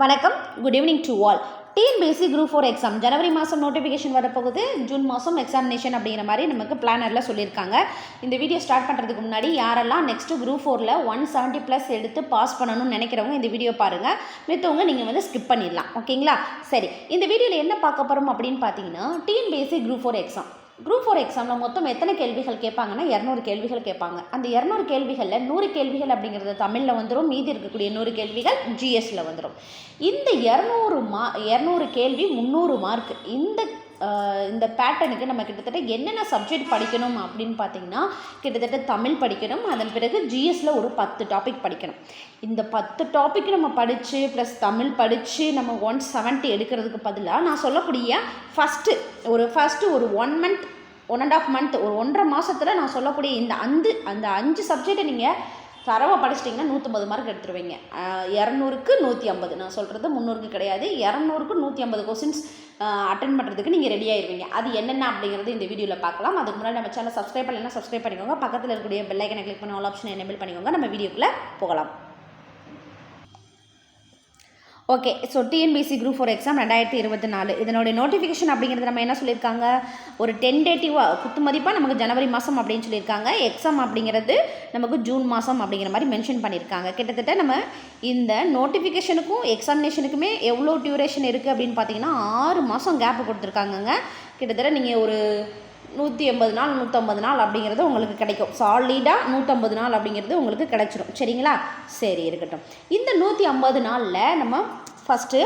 வணக்கம். Good evening to all TNPSC group four exam ஜனவரி மாதம் notification வரப்போகுது. ஜூன் மாதம் எக்ஸாமினேஷன் அப்படிங்கிற மாதிரி நமக்கு பிளானரில் சொல்லியிருக்காங்க. இந்த வீடியோ ஸ்டார்ட் பண்ணுறதுக்கு முன்னாடி யாரெல்லாம் நெக்ஸ்ட்டு குரூப் ஃபோரில் ஒன் செவன்ட்டி ப்ளஸ் எடுத்து பாஸ் பண்ணணும்னு நினைக்கிறவங்க இந்த வீடியோ பாருங்கள் மித்தவங்க நீங்கள் வந்து ஸ்கிப் பண்ணிடலாம். ஓகேங்களா சரி. இந்த வீடியோவில் என்ன பார்க்க போகிறோம் அப்படின்னு பார்த்தீங்கன்னா TNPSC group four exam group four எக்ஸாமில் மொத்தம் எத்தனை கேள்விகள் கேட்பாங்கன்னா இரநூறு கேள்விகள் கேட்பாங்க. அந்த இரநூறு கேள்விகளில் நூறு கேள்விகள் அப்படிங்கிறது தமிழில் வந்துடும் மீதி இருக்கக்கூடிய நூறு கேள்விகள் ஜிஎஸ்சில் வந்துடும் இந்த இரநூறு மா இரநூறு கேள்வி முந்நூறு மார்க் இந்த இந்த பேட்டர்னுக்கு நம்ம கிட்டத்தட்ட என்னென்ன சப்ஜெக்ட் படிக்கணும் அப்படின்னு பார்த்தீங்கன்னா கிட்டத்தட்ட தமிழ் படிக்கணும். அதன் பிறகு ஜிஎஸ்சில் ஒரு பத்து டாபிக் படிக்கணும். இந்த பத்து டாபிக் நம்ம படித்து ப்ளஸ் தமிழ் படித்து நம்ம ஒன் செவன்ட்டி எடுக்கிறதுக்கு பதிலாக நான் சொல்லக்கூடிய ஃபஸ்ட்டு ஒரு ஃபஸ்ட்டு ஒரு one month one and half month ஒரு ஒன்றரை மாதத்தில் நான் சொல்லக்கூடிய இந்த அந்த அந்த அஞ்சு சப்ஜெக்டை நீங்கள் தரவாக படிச்சிட்டிங்கன்னா நூற்றம்பது மார்க் எடுத்துருவீங்க. இரநூறுக்கு நூற்றி ஐம்பது நான் சொல்கிறது முந்நூறுக்கு கிடையாது. இரநூறுக்கு நூற்றி ஐம்பது கொஸ்டின்ஸ் அட்டன் பண்ணுறதுக்கு நீங்கள் ரெடி ஆயிருவீங்க. அது என்னென்ன அப்படிங்கிறது இந்த வீடியோவில் பார்க்கலாம். அதுக்கு முன்னாடி நம்ம சேனல் சப்ஸ்கிரைப் பண்ணலாம் சப்ஸ்கிரைப் பண்ணிக்கோங்க. பக்கத்தில் இருக்கக்கூடிய பெல்லைக்கனை கிளிக் பண்ணி ஆல் ஆப்ஷன் எனேபிள் பண்ணிக்கோங்க. நம்ம வீடியோக்குள்ளே போகலாம். Okay so TNPSC group four exam ரெண்டாயிரத்தி இருபத்தி நாலு. இதனுடைய நோட்டிஃபிகேஷன் அப்படிங்கிறது நம்ம என்ன சொல்லியிருக்காங்க? ஒரு டென்டேட்டிவாக குத்து மதிப்பாக நமக்கு ஜனவரி மாதம் அப்படின்னு சொல்லியிருக்காங்க. எக்ஸாம் அப்படிங்கிறது நமக்கு ஜூன் மாதம் அப்படிங்கிற மாதிரி மென்ஷன் பண்ணியிருக்காங்க. கிட்டத்தட்ட நம்ம இந்த நோட்டிஃபிகேஷனுக்கும் எக்ஸாமினேஷனுக்குமே எவ்வளோ டியூரேஷன் இருக்குது அப்படின்னு பார்த்தீங்கன்னா ஆறு மாதம் கேப் கொடுத்துருக்காங்கங்க. கிட்டத்தட்ட நீங்கள் ஒரு நூற்றி எண்பது நாள் நூற்றம்பது நாள் அப்படிங்கிறது உங்களுக்கு கிடைக்கும். சாலிடாக நூற்றம்பது நாள் அப்படிங்கிறது உங்களுக்கு கிடைச்சிரும். சரிங்களா? சரி இருக்கட்டும். இந்த நூற்றி ஐம்பது நாளில் நம்ம ஃபஸ்ட்டு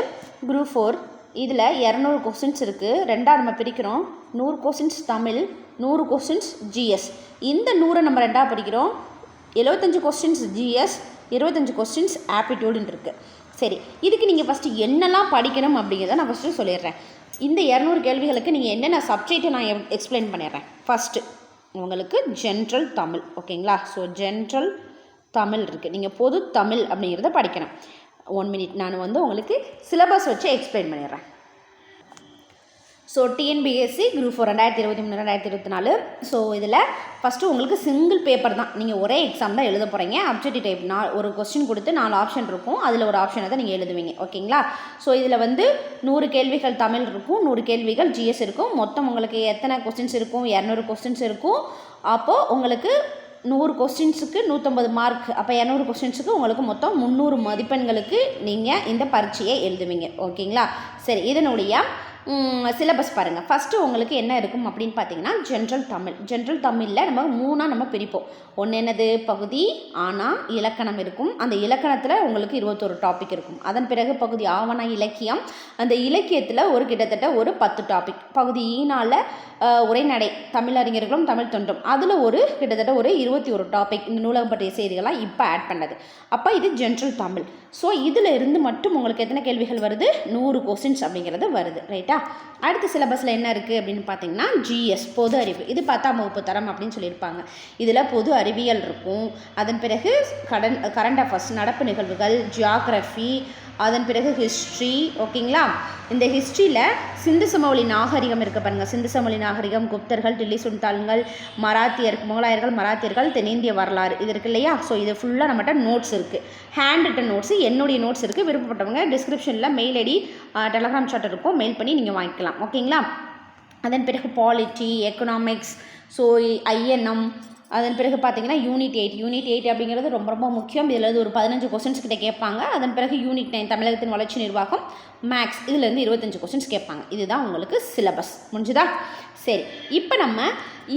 குரூப் ஃபோர் இதில் இரநூறு கொஸ்டின்ஸ் இருக்குது ரெண்டாக நம்ம பிரிக்கிறோம். நூறு கொஸ்டின்ஸ் தமிழ் நூறு கொஸ்டின்ஸ் ஜிஎஸ் இந்த நூறை நம்ம ரெண்டாக பிரிக்கிறோம். எழுபத்தஞ்சு கொஸ்டின்ஸ் ஜிஎஸ் இருபத்தஞ்சு கொஸ்டின்ஸ் ஆப்டிடியூடுன்னு இருக்குது சரி இதுக்கு நீங்கள் ஃபஸ்ட்டு என்னெல்லாம் படிக்கணும் அப்படிங்கிறத நான் ஃபஸ்ட்டு சொல்லிடுறேன். இந்த இரநூறு கேள்விகளுக்கு நீங்கள் என்னென்ன சப்ஜெக்டை நான் எக்ஸ்பிளைன் பண்ணிடுறேன். ஃபஸ்ட்டு உங்களுக்கு ஜென்ரல் தமிழ் ஓகேங்களா? ஸோ ஜென்ரல் தமிழ் இருக்குது நீங்கள் பொது தமிழ் அப்படிங்கிறத படிக்கணும். ஒன் மினிட் நான் வந்து உங்களுக்கு சிலபஸ் வச்சு எக்ஸ்பிளைன் பண்ணிடுறேன். ஸோ டிஎன்பிஎஸ்சி குரூப் ஃபோர் ரெண்டாயிரத்தி இருபத்தி மூணு ரெண்டாயிரத்தி இருபத்தி நாலு. ஸோ இதில் ஃபஸ்ட்டு உங்களுக்கு சிங்கிள் பேப்பர் தான். நீங்கள் ஒரே எக்ஸாம் தான் எழுத போகிறீங்க அப்ஜெக்டிவ் டைப் நான் ஒரு கொஸ்டின் கொடுத்து நாலு ஆப்ஷன் இருக்கும். அதில் ஒரு ஆப்ஷனை தான் நீங்கள் எழுதுவீங்க. ஓகேங்களா ஸோ இதில் வந்து நூறு கேள்விகள் தமிழ் இருக்கும் நூறு கேள்விகள் ஜிஎஸ் இருக்கும். மொத்தம் உங்களுக்கு எத்தனை கொஸ்டின்ஸ் இருக்கும்? இரநூறு கொஸ்டின்ஸ் இருக்கும். அப்போது உங்களுக்கு நூறு கொஸ்டின்ஸுக்கு நூற்றம்பது மார்க் அப்போ இரநூறு கொஸ்டின்ஸுக்கு உங்களுக்கு மொத்தம் முந்நூறு மதிப்பெண்களுக்கு நீங்கள் இந்த பரீட்சையை எழுதுவீங்க. ஓகேங்களா சரி இதனுடைய சிலபஸ் பாருங்கள் ஃபஸ்ட்டு உங்களுக்கு என்ன இருக்கும் அப்படின்னு பார்த்தீங்கன்னா ஜென்ரல் தமிழ். ஜென்ரல் தமிழில் நம்ம மூணாக நம்ம பிரிப்போம். ஒன்று என்னது? பகுதி ஆனால் இலக்கணம் இருக்கும். அந்த இலக்கணத்தில் உங்களுக்கு இருபத்தொரு டாபிக் இருக்கும். அதன் பிறகு பகுதி ஆவண இலக்கியம். அந்த இலக்கியத்தில் ஒரு கிட்டத்தட்ட ஒரு பத்து டாபிக் பகுதி ஈனால் உரைநடை தமிழறிஞர்களும் தமிழ் தொண்டும். அதில் ஒரு கிட்டத்தட்ட ஒரு இருபத்தி ஒரு டாபிக் இந்த நூலகம் பற்றிய செய்திகள்லாம் இப்போ ஆட் பண்ணது. அப்போ இது ஜென்ரல் தமிழ். ஸோ இதில் இருந்து மட்டும் உங்களுக்கு எத்தனை கேள்விகள் வருது? நூறு கொஸ்டின்ஸ் அப்படிங்கிறது வருது. ரைட்டா அடுத்த சிலபஸில் என்ன இருக்குது அப்படின்னு பார்த்தீங்கன்னா ஜிஎஸ் பொது அறிவு. இது பத்தாம் வகுப்பு தரம் அப்படின்னு சொல்லியிருப்பாங்க. இதில் பொது அறிவியல் இருக்கும். அதன் பிறகு கடன் கரண்ட் அஃபேர்ஸ் நடப்பு நிகழ்வுகள் ஜியாகிரஃபி அதன் பிறகு ஹிஸ்ட்ரி ஓகேங்களா இந்த ஹிஸ்ட்ரியில் சிந்து சமவெளி நாகரிகம் இருக்க பாருங்கள் சிந்து சமவெளி நாகரிகம் குப்தர்கள் டில்லி சுல்தான்கள் மராத்தியர் முகலாயர்கள் மராத்தியர்கள் தென்னிந்திய வரலாறு இது இருக்கு இல்லையா? ஸோ இது ஃபுல்லாக நம்மகிட்ட நோட்ஸ் இருக்குது ஹேண்ட் ரிட்டன் நோட்ஸ் என்னுடைய நோட்ஸ் இருக்குது விருப்பப்பட்டவங்க டிஸ்கிரிப்ஷனில் மெயில் ஐடி டெலகிராம் சாட் இருக்கும். மெயில் பண்ணி நீங்கள் வாங்கிக்கலாம். ஓகேங்களா அதன் பிறகு பாலிட்டி எக்கனாமிக்ஸ் ஸோ ஐஎன்எம் அதன் பிறகு பார்த்தீங்கன்னா யூனிட் எயிட் யூனிட் எயிட் அப்படிங்கிறது ரொம்ப ரொம்ப முக்கியம். இதில் இருந்து ஒரு பதினஞ்சு கொஸ்டின்ஸ் கிட்ட கேட்பாங்க. அதன் பிறகு யூனிட் நைன் தமிழகத்தின் வளர்ச்சி நிர்வாகம் மேக்ஸ் இதுலேருந்து இருபத்தஞ்சு கொஸ்டின்ஸ் கேட்பாங்க. இதுதான் உங்களுக்கு சிலபஸ் முடிஞ்சுதா? சரி இப்போ நம்ம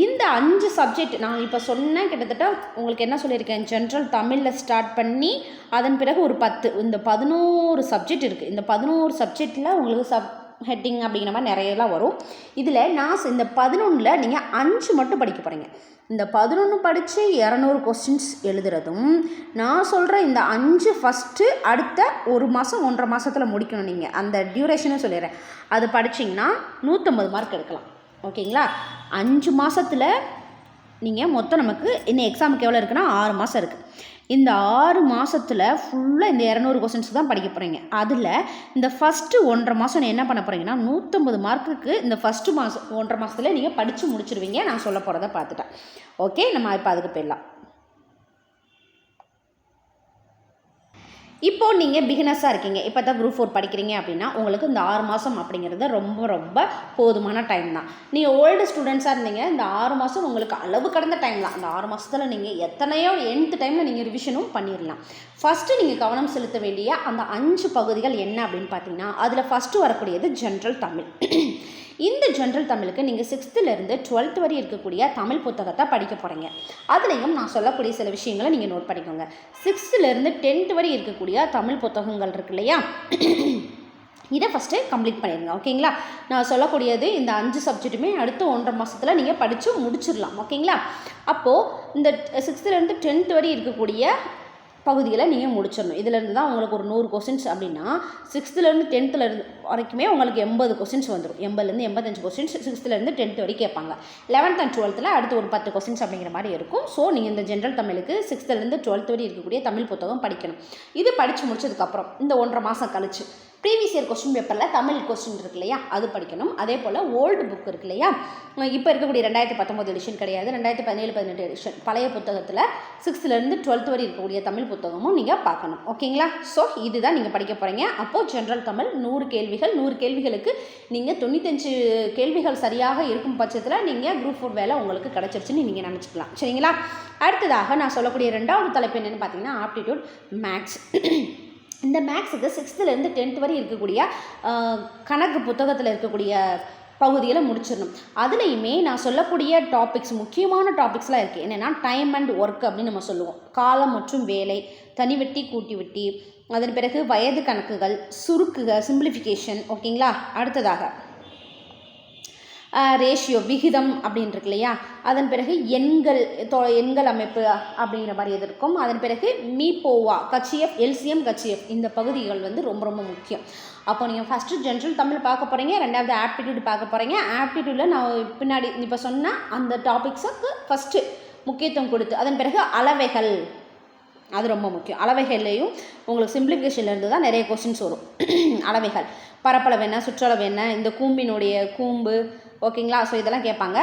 இந்த அஞ்சு சப்ஜெக்ட் நான் இப்போ சொன்னேன் கிட்டத்தட்ட உங்களுக்கு என்ன சொல்லியிருக்கேன்? ஜென்ரல் தமிழில் ஸ்டார்ட் பண்ணி அதன் பிறகு ஒரு பத்து இந்த பதினோரு சப்ஜெக்ட் இருக்குது இந்த பதினோரு சப்ஜெக்டில் உங்களுக்கு சப் ஹெட்டிங் அப்படிங்கிற மாதிரி நிறையலாம் வரும். இதில் நான் இந்த பதினொன்றில் நீங்கள் அஞ்சு மட்டும் படிக்க போகிறீங்க இந்த பதினொன்று படித்து இரநூறு கொஸ்டின்ஸ் எழுதுறதும் நான் சொல்கிற இந்த அஞ்சு ஃபஸ்ட்டு அடுத்த ஒரு மாதம் ஒன்றரை மாதத்தில் முடிக்கணும் நீங்கள் அந்த டியூரேஷனும் சொல்லிடுறேன். அது படிச்சிங்கன்னா நூற்றம்பது மார்க் எடுக்கலாம். ஓகேங்களா? அஞ்சு மாதத்தில் நீங்கள் மொத்தம் நமக்கு இன்னும் எக்ஸாமுக்கு எவ்வளோ இருக்குன்னா ஆறு மாதம் இருக்குது இந்த ஆறு மாதத்தில் ஃபுல்லாக இந்த இரநூறு கொஸ்டின்ஸ் தான் படிக்க போகிறீங்க அதில் இந்த ஃபஸ்ட்டு ஒன்றரை மாதம் என்ன பண்ண போகிறீங்கன்னா நூற்றம்பது மார்க்குக்கு இந்த ஃபஸ்ட்டு மாதம் ஒன்றரை மாதத்துல நீங்கள் படித்து முடிச்சிருவீங்க. நான் சொல்ல போகிறத பார்த்துட்டேன். ஓகே நம்ம இப்போ அதுக்கு போயிடலாம். இப்போது நீங்கள் பிகினஸாக இருக்கீங்க. இப்போ தான் குரூப் ஃபோர் படிக்கிறீங்க அப்படின்னா உங்களுக்கு இந்த ஆறு மாதம் அப்படிங்கிறது ரொம்ப ரொம்ப போதுமான டைம் தான். நீங்கள் ஓல்டு ஸ்டூடெண்ட்ஸாக இருந்தீங்க இந்த ஆறு மாதம் உங்களுக்கு அளவு கடந்த டைம் தான். அந்த ஆறு மாதத்தில் நீங்கள் எத்தனையோ எந்த டைமில் நீங்கள் ரிவிஷனும் பண்ணிடலாம் ஃபஸ்ட்டு நீங்கள் கவனம் செலுத்த வேண்டிய அந்த அஞ்சு பகுதிகள் என்ன அப்படின்னு பார்த்தீங்கன்னா அதில் ஃபஸ்ட்டு வரக்கூடியது ஜென்ரல் தமிழ். இந்த ஜென்ரல் தமிழுக்கு நீங்கள் சிக்ஸ்த்துலேருந்து டுவெல்த் வரை இருக்கக்கூடிய தமிழ் புத்தகத்தை படிக்க போகிறீங்க அதுலேயும் நான் சொல்லக்கூடிய சில விஷயங்களை நீங்கள் நோட் பண்ணிக்கோங்க. சிக்ஸ்த்துலேருந்து டென்த் வரை இருக்கக்கூடிய தமிழ் புத்தகங்கள் இருக்கு இல்லையா? இதை ஃபஸ்ட்டு கம்ப்ளீட் பண்ணிடுங்க ஓகேங்களா? நான் சொல்லக்கூடியது இந்த அஞ்சு சப்ஜெக்ட்டுமே அடுத்த ஒன்றரை மாதத்தில் நீங்கள் படித்து முடிச்சிடலாம் ஓகேங்களா? அப்போது இந்த சிக்ஸ்த்துலேருந்து டென்த் வரை இருக்கக்கூடிய பகுதிகளை நீங்கள் முடிச்சிடணும். இதுலேருந்து தான் உங்களுக்கு ஒரு நூறு கொஸ்டின்ஸ் அப்படின்னா சிக்ஸ்த்துலேருந்து டென்த்துலேருந்து வரைக்குமே உங்களுக்கு எண்பது கொஸ்டின்ஸ் வந்துடும் எண்பதுலேருந்து எண்பத்தஞ்சு கொஸ்டின்ஸ் சிக்ஸ்த்துலேருந்து டென்த் வரைக்கும் கேட்பாங்க. லெவன்த் அண்ட் டுவெல்த்தில் அடுத்து ஒரு பத்து கொஸ்டின்ஸ் அப்படிங்கிற மாதிரி இருக்கும். ஸோ நீங்கள் இந்த ஜென்ரல் தமிழுக்கு சிக்ஸ்த்துலேருந்து டுவெல்த் வரை இருக்கக்கூடிய தமிழ் புத்தகம் படிக்கணும். இது படித்து முடிச்சதுக்கப்புறம் இந்த ஒன்றரை மாதம் கழிச்சு. ப்ரீவியஸ் இயர் கொஸ்டின் பேப்பரில் தமிழ் கொஸ்டின் இருக்கு இல்லையா? அது படிக்கணும். அதே போல் ஓல்டு புக் இருக்கு இல்லையா? இப்போ இருக்கக்கூடிய ரெண்டாயிரத்தி பத்தொம்போது எடிஷன் கிடையாது. ரெண்டாயிரத்தி பதினேழு பதினெட்டு எடிஷன் பழைய புத்தகத்தில் சிக்ஸ்த்துலேருந்து டுவெல்த் வரை இருக்கக்கூடிய தமிழ் புத்தகமும் நீங்கள் பார்க்கணும். ஓகேங்களா? ஸோ இதுதான் நீங்கள் படிக்க போகிறீங்க அப்போது ஜென்ரல் தமிழ் நூறு கேள்விகள். நூறு கேள்விகளுக்கு நீங்கள் தொண்ணூத்தஞ்சு கேள்விகள் சரியாக இருக்கும் பட்சத்தில் நீங்கள் குரூப் ஃபோர் வேலை உங்களுக்கு கிடச்சிருச்சுன்னு நீங்கள் நினச்சிக்கலாம். சரிங்களா? அடுத்ததாக நான் சொல்லக்கூடிய ரெண்டாவது தலைப்பு என்னென்னு பார்த்தீங்கன்னா ஆப்டிடியூட் மேக்ஸ் இந்த மேக்ஸுக்கு சிக்ஸ்த்துலேருந்து டென்த் வரை இருக்கக்கூடிய கணக்கு புத்தகத்தில் இருக்கக்கூடிய பகுதியில் முடிச்சிடணும். அதுலேயுமே நான் சொல்லக்கூடிய டாபிக்ஸ் முக்கியமான டாபிக்ஸ்லாம் இருக்குது என்னென்னா டைம் அண்ட் ஒர்க் அப்படின்னு நம்ம சொல்லுவோம். காலம் மற்றும் வேலை தனி வெட்டி கூட்டி வெட்டி அதன் பிறகு வயது கணக்குகள் சுருக்குக சிம்பிளிஃபிகேஷன் ஓகேங்களா அடுத்ததாக ரேஷியோ விகிதம் அப்படின்னு இருக்கு இல்லையா அதன் பிறகு எண்கள் தொ எண்கள் அமைப்பு அப்படிங்கிற மாதிரி இது இருக்கும்? அதன் பிறகு மீபோவா கச்சிஎஃப் எல்சிஎம் கச்சிஎஃப் இந்த பகுதிகள் வந்து ரொம்ப ரொம்ப முக்கியம். அப்போ நீங்கள் ஃபஸ்ட்டு ஜென்ரல் தமிழ் பார்க்க போகிறீங்க ரெண்டாவது ஆப்டிடியூட் பார்க்க போகிறீங்க ஆப்டிடியூடில் நான் பின்னாடி இப்போ சொன்னால் அந்த டாபிக்ஸுக்கு ஃபஸ்ட்டு முக்கியத்துவம் கொடுத்து அதன் பிறகு அளவைகள். அது ரொம்ப முக்கியம். அளவைகள்லேயும் உங்களுக்கு சிம்பிளிஃபிகேஷன்லேருந்து தான் நிறைய கொஸ்டின்ஸ் வரும். அளவைகள். பரப்பளவு என்ன சுற்றளவு என்ன இந்த கூம்பினுடைய கூம்பு ஓகேங்களா? ஸோ இதெல்லாம் கேட்பாங்க.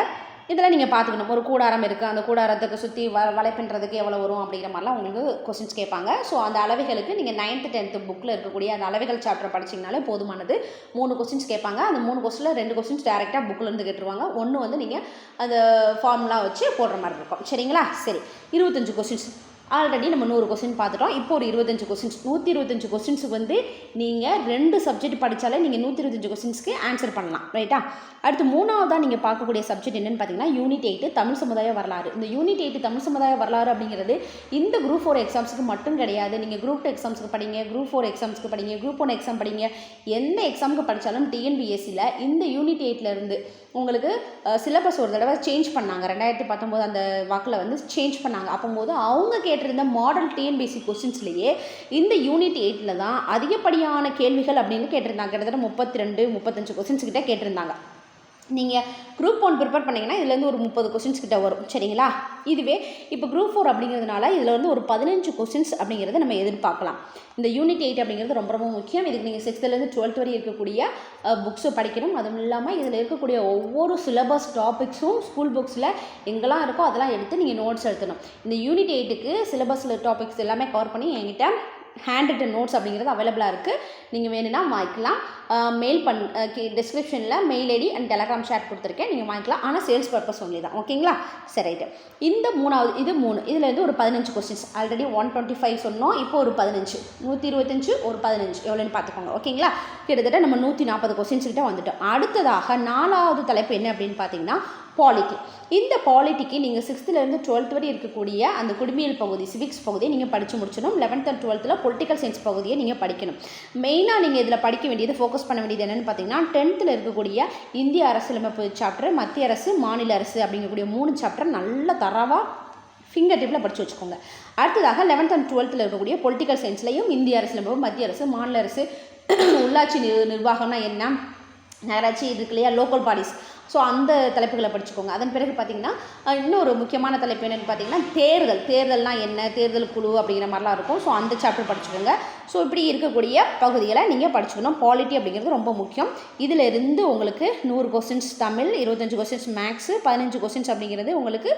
இதெல்லாம் நீங்கள் பார்த்துக்கணும். ஒரு கூடாரம் இருக்குது அந்த கூடாரத்துக்கு சுற்றி வ வலைப்பின்றதுக்கு எவ்வளோ வரும் அப்படிங்கிற மாதிரிலாம் உங்களுக்கு கொஸ்டின்ஸ் கேட்பாங்க. ஸோ அந்த அளவைகளுக்கு நீங்கள் நைன்த்து டென்த்து புக்கில் இருக்கக்கூடிய அந்த அளவைகள் சாப்டர் படிச்சிங்கனாலே போதுமானது. மூணு கொஸ்டின்ஸ் கேட்பாங்க. அந்த மூணு கொஸ்டினில் ரெண்டு கொஸ்டின்ஸ் டேரெக்டாக புக்கிலேருந்து கேட்டுருவாங்க. ஒன்று வந்து நீங்கள் அந்த ஃபார்ம்லாம் வச்சு போடுற மாதிரி இருக்கும். சரிங்களா? சரி. இருபத்தஞ்சு கொஸ்டின்ஸ் ஆல்ரெடி நம்ம நூறு கொஸ்டின் பார்த்துட்டோம். இப்போ ஒரு இருபத்தஞ்சு கொஸ்டின்ஸ் நூற்றி இருபத்தஞ்சு கொஸ்டின்ஸுக்கு வந்து நீங்கள் ரெண்டு சப்ஜெக்ட் படித்தாலே நீங்கள் நூற்றி இருபத்தஞ்சு கொஸ்டின்ஸ்க்கு ஆன்சர் பண்ணலாம். ரைட்டா அடுத்து மூணாவதாக நீங்கள் பார்க்கக்கூடிய சப்ஜெக்ட் என்னென்னு பார்த்தீங்கன்னா யூனிட் எயிட்டு தமிழ் சமுதாய வரலாறு. இந்த யூனிட் எயிட்டு தமிழ் சமுதாய வரலாறு அப்படிங்கிறது இந்த குரூப் ஃபோர் எக்ஸாம்ஸுக்கு மட்டும் கிடையாது. நீங்கள் குரூப் டூ எக்ஸாம்ஸுக்கு படிங்க குரூப் ஃபோர் எக்ஸாம்ஸ்க்கு படிங்க குரூப் ஒன் எக்ஸாம் படிங்க. எந்த எக்ஸாமுக்கு படித்தாலும் டிஎன்பிஎஸ்சியில் இந்த யூனிட் எயிட்லேருந்து உங்களுக்கு சிலபஸ் ஒரு தடவை சேஞ்ச் பண்ணாங்க. ரெண்டாயிரத்தி பத்தொம்போது அந்த வாக்கில் வந்து சேஞ்ச் பண்ணாங்க. அப்போம்போது அவங்க கேட்டிருந்த மாடல் டிஎன்பிசி கொஸ்டின்ஸ்லேயே இந்த யூனிட் எயிட்டில் தான் அதிகப்படியான கேள்விகள் அப்படின்னு கேட்டிருந்தாங்க. கிட்டத்தட்ட முப்பத்தி ரெண்டு முப்பத்தஞ்சு கொஸ்டின்ஸ் கிட்டே கேட்டிருந்தாங்க. நீங்கள் குரூப் ஒன் ப்ரிப்பேர் பண்ணிங்கன்னா இதுலேருந்து ஒரு முப்பது கொஸ்டின்ஸ் கிட்ட வரும். சரிங்களா? இதுவே இப்போ குரூப் ஃபோர் அப்படிங்கிறதுனால இதில் வந்து ஒரு பதினஞ்சு கொஸ்டின்ஸ் அப்படிங்கிறத நம்ம எதிர்பார்க்கலாம். இந்த யூனிட் எயிட் அப்படிங்கிறது ரொம்ப ரொம்ப முக்கியம். இதுக்கு நீங்கள் சிக்ஸ்த்துலேருந்து டுவெல்த் வரை இருக்கக்கூடிய புக்ஸை படிக்கணும். அதுவும் இல்லாமல் இதில் இருக்கக்கூடிய ஒவ்வொரு சிலபஸ் டாபிக்ஸும் ஸ்கூல் புக்ஸில் எங்கெல்லாம் இருக்கோ அதெல்லாம் எடுத்து நீங்கள் நோட்ஸ் எழுதணும் இந்த யூனிட் எயிட்டுக்கு சிலபஸில் டாபிக்ஸ் எல்லாமே கவர் பண்ணி என்கிட்ட ஹேண்ட் ரிட்டன் நோட்ஸ் அப்படிங்கிறது அவைலபிளாக இருக்குது நீங்கள் வேணும்னா வாங்கிக்கலாம். மெயில் பண் டிஸ்கிரிப்ஷனில் mail ID and telegram share கொடுத்துருக்கேன். நீங்கள் வாங்கிக்கலாம். ஆனால் சேல்ஸ் பர்பஸ் ஒன்லி தான். ஓகேங்களா சரி ரைட்டு இந்த மூணாவது இது மூணு இதில் இருந்து ஒரு பதினஞ்சு questions already one twenty five சொன்னோம். இப்போ ஒரு பதினஞ்சு. நூற்றி இருபத்தஞ்சு ஒரு பதினஞ்சு. எவ்வளோன்னு பார்த்துக்கோங்க. ஓகேங்களா கிட்டத்தட்ட நம்ம நூற்றி நாற்பது கொஸ்டின்ஸ் கிட்ட வந்துட்டோம். அடுத்ததாக நாலாவது தலைப்பு என்ன அப்படின்னு பார்த்தீங்கன்னா பாலிட்டி இந்த பாலிட்டிக்கு நீங்கள் சிக்ஸ்த்துலேருந்து டுவெல்த் வரை இருக்கக்கூடிய அந்த குடிமியல் பகுதி சிவிக்ஸ் பகுதியை நீங்கள் படித்து முடிச்சிடணும். லெவன்த் அண்ட் டுவெல்த்தில் பொலிட்டிக்கல் சயின்ஸ் பகுதியை நீங்கள் படிக்கணும். மெயினாக நீங்கள் இதில் படிக்க வேண்டியது ஃபோக்கஸ் பண்ண வேண்டியது என்னென்னு பார்த்தீங்கன்னா டென்த்தில் இருக்கக்கூடிய இந்திய அரசியலமைப்பு சாப்டர் மத்திய அரசு மாநில அரசு அப்படிங்கக்கூடிய மூணு சாப்டர் நல்ல தரவாக ஃபிங்கர் டிப்பில் படித்து வச்சுக்கோங்க. அடுத்ததாக லெவன்த் அண்ட் டுவெல்த்தில் இருக்கக்கூடிய பொலிட்டிக்கல் சயின்ஸ்லையும் இந்திய அரசியலமைப்பு மத்திய அரசு மாநில அரசு உள்ளாட்சி நிர் நிர்வாகம்னா என்ன? நகராட்சி இருக்கு இல்லையா? லோக்கல் பாடிஸ் ஸோ அந்த தலைப்புகளை படிச்சுக்கோங்க. அதன் பிறகு பார்த்தீங்கன்னா இன்னொரு முக்கியமான தலைப்பு என்னென்னு பார்த்தீங்கன்னா தேர்தல். தேர்தல்னால் என்ன? தேர்தல் குழு அப்படிங்கிற மாதிரிலாம் இருக்கும். ஸோ அந்த சாப்டர் படிச்சுக்கோங்க. ஸோ இப்படி இருக்கக்கூடிய பகுதிகளை நீங்கள் படிச்சுக்கணும். பாலிட்டி அப்படிங்கிறது ரொம்ப முக்கியம். இதிலிருந்து உங்களுக்கு நூறு கொஸ்டின்ஸ் தமிழ் இருபத்தஞ்சு கொஸ்டின்ஸ் மேக்ஸு பதினஞ்சு கொஸ்டின்ஸ் அப்படிங்கிறது உங்களுக்கு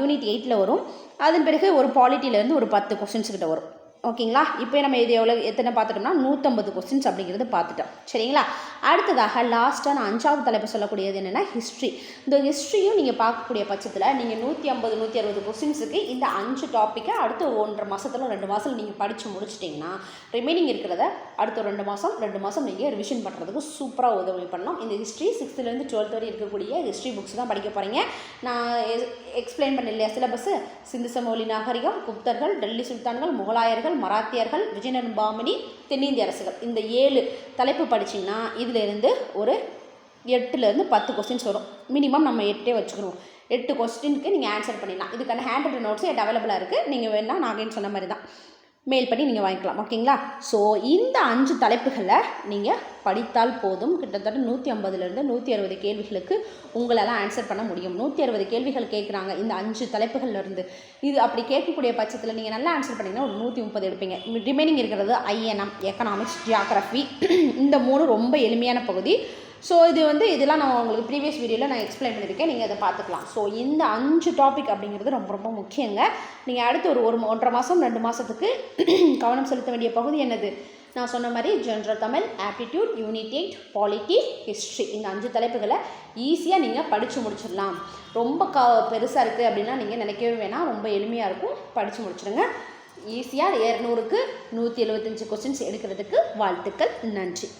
யூனிட் எயிட்டில் வரும். அதன் பிறகு ஒரு பாலிட்டியிலேருந்து ஒரு பத்து கொஸ்டின்ஸ் கிட்ட வரும். ஓகேங்களா? இப்போ நம்ம இது எவ்வளோ எத்தனை பார்த்துட்டோம்னா நூற்றம்பது கொஸ்டின்ஸ் அப்படிங்கிறது பார்த்துட்டோம். சரிங்களா? அடுத்ததாக லாஸ்ட்டாக நான் அஞ்சாவது தலைப்பு சொல்லக்கூடியது என்னென்னா ஹிஸ்ட்ரி இந்த ஹிஸ்ட்ரியும் நீங்கள் பார்க்கக்கூடிய பட்சத்தில் நீங்கள் நூற்றி ஐம்பது நூற்றி அறுபது கொஸ்டின்ஸுக்கு இந்த அஞ்சு டாப்பிக்கை அடுத்த ஒன்றரை மாதத்தில் ரெண்டு மாதம் நீங்கள் படித்து முடிச்சிட்டிங்கன்னா ரிமைனிங் இருக்கிறத அடுத்த ரெண்டு மாதம் ரெண்டு மாதம் நீங்கள் ரிவிஷன் பண்ணுறதுக்கு சூப்பராக உதவி பண்ணலாம். இந்த ஹிஸ்ட்ரி சிக்ஸ்த்துலேருந்து டுவெல்த் வரை இருக்கக்கூடிய ஹிஸ்ட்ரி புக்ஸ் தான் படிக்க போகிறீங்க நான் எக்ஸ்பிளைன் பண்ண இல்லையா சிலபஸ் சிந்து சமவெளி நாகரிகம் குப்தர்கள் டெல்லி சுல்தான்கள் முகலாயர்கள் மராத்தியர்கள் விஜயநர்பாமினி தென்னிந்திய அரசுகள். இந்த ஏழு தலைப்பு படிச்சிங்கன்னா இதிலிருந்து ஒரு எட்டுலேருந்து பத்து கொஸ்டின்ஸ் வரும். மினிமம் நம்ம எட்டே வச்சுக்கணும். எட்டு கொஸ்டினுக்கு நீங்கள் ஆன்சர் பண்ணிடலாம். இதுக்கான ஹேண்ட் ரிட்டன் நோட்ஸ் எட் அவைலபிளாக இருக்குது நீங்கள் வேணால் நாகேன்னு சொன்ன மாதிரி தான் மெயில் பண்ணி நீங்கள் வாங்கிக்கலாம் ஓகேங்களா ஸோ இந்த அஞ்சு தலைப்புகளை நீங்கள் படித்தால் போதும். கிட்டத்தட்ட நூற்றி ஐம்பதுலேருந்து நூற்றி அறுபது கேள்விகளுக்கு உங்களால் ஆன்சர் பண்ண முடியும். நூற்றி அறுபது கேள்விகள் கேட்குறாங்க இந்த அஞ்சு தலைப்புகள்லேருந்து. இது அப்படி கேட்கக்கூடிய பட்சத்தில் நீங்கள் நல்லா ஆன்சர் பண்ணிங்கன்னா ஒரு நூற்றி முப்பது எடுப்பீங்க. ரிமைனிங் இருக்கிறது ஐஎன்எம் எக்கனாமிக்ஸ் ஜியாகிரஃபி இந்த மூணு ரொம்ப எளிமையான பகுதி. ஸோ இது வந்து இதெல்லாம் நான் உங்களுக்கு ப்ரீவியஸ் வீடியோவில் நான் எக்ஸ்பிளைன் பண்ணியிருக்கேன். நீங்கள் அதை பார்த்துக்கலாம். ஸோ இந்த அஞ்சு டாபிக் அப்படிங்கிறது ரொம்ப ரொம்ப முக்கியங்க. நீங்கள் அடுத்து ஒரு ஒரு ஒன்றரை மாதம் ரெண்டு மாதத்துக்கு கவனம் செலுத்த வேண்டிய பகுதி என்னது? நான் சொன்ன மாதிரி general Tamil aptitude unit eight polity history இந்த அஞ்சு தலைப்புகளை ஈஸியாக நீங்கள் படித்து முடிச்சிடலாம். ரொம்ப க பெருசாக இருக்குது அப்படின்னா நீங்கள் நினைக்கவே வேணாம். ரொம்ப எளிமையாக இருக்கும். படித்து முடிச்சிடுங்க. ஈஸியாக இரநூறுக்கு நூற்றி எழுபத்தஞ்சு கொஸ்டின்ஸ் எடுக்கிறதுக்கு வாழ்த்துக்கள். நன்றி.